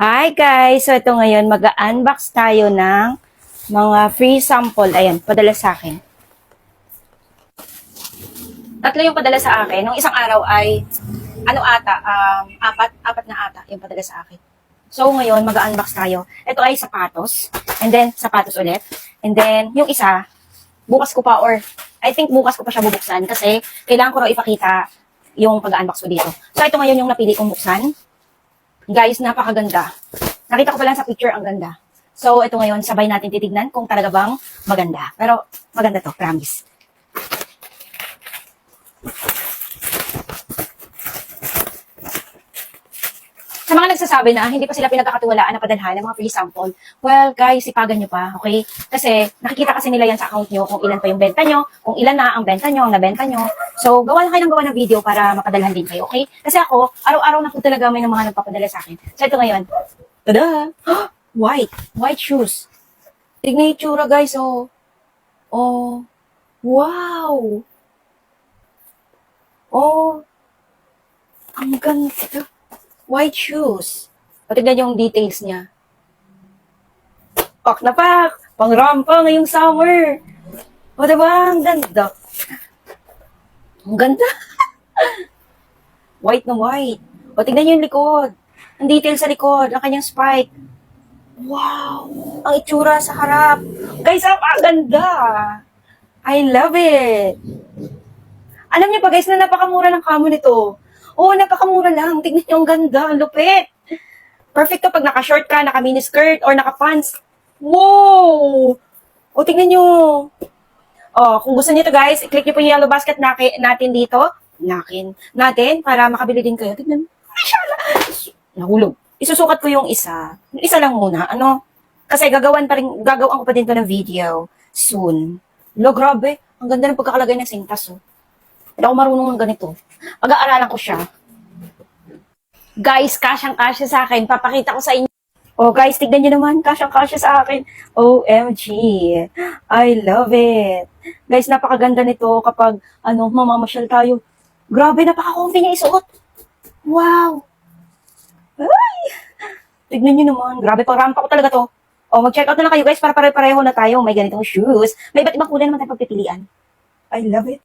Hi guys! So ito ngayon, mag-unbox tayo ng mga free sample. Ayan, padala sa akin. Tatlo yung padala sa akin. Nung isang araw ay, ano ata, um, apat, apat na ata yung padala sa akin. So ngayon, mag-unbox tayo. Ito ay sapatos. And then, sapatos ulit. And then, yung isa, bukas ko pa or I think bukas ko pa siya bubuksan kasi kailangan ko raw ipakita yung pag-unbox ko dito. So ito ngayon yung napili kong buksan. Guys, napakaganda. Nakita ko pa lang sa picture, ang ganda. So, ito ngayon, sabay natin titignan kung talaga bang maganda. Pero, maganda to, promise. Sa mga nagsasabi na hindi pa sila pinagkakatiwalaan na padalhan ng mga free sample, well, guys, sipagan nyo pa, okay? Kasi nakikita kasi nila yan sa account nyo kung ilan pa yung benta nyo, kung ilan na ang benta nyo, ang nabenta nyo. So, gawa na kayo ng gawa ng video para mapadalhan din kayo, okay? Kasi ako, araw-araw na po talaga may mga nagpapadala sa akin. So, ito ngayon. Tada! White. White shoes. Tignan yung tsura, guys, oh. Oh. Wow! Oh. Ang ganda. White shoes. Patignan yung details niya. Pak na pak! Pang rampa ngayong summer. O diba? Ang ganda. Ang ganda. white na white. O tignan yung likod. Ang detail sa likod. Ang kanyang spike. Wow! Ang itsura sa harap. Guys, ang ganda. I love it. Alam niyo pa guys na napakamura ng kamo nito. Oo, napakamura lang. Tignan niyo ang ganda. Ang lupit. Perfect kapag naka-short ka, naka-mini skirt, or naka-pants. Wow! O, tignan niyo. Oh, kung gusto niyo to guys, i-click niyo po yung yellow basket naki, natin dito. Nakin. Natin, para makabili din kayo. Tignan. Nahulog. Isusukat ko yung isa. Isa lang muna. Ano? Kasi gagawan pa rin, gagawan ko pa din to ng video. Soon. Lo, grabe. Ang ganda ng pagkakalagay ng sintas, oh. Hindi ako marunong ng ganito. Pag-aaralan ko siya. Guys, kasyang-kasya sa akin. Papakita ko sa inyo. Oh, guys, tignan nyo naman. Kasyang-kasya sa akin. OMG. I love it. Guys, napakaganda nito kapag, ano, mamamasyal tayo. Grabe, napaka-comfy niya isuot. Wow. Ay. Tignan nyo naman. Grabe, pang rampa ko talaga to. Oh, mag-check out na lang kayo guys para pare-pareho na tayo. May ganitong shoes. May iba't ibang kulay naman tayo pagpipilian. I love it.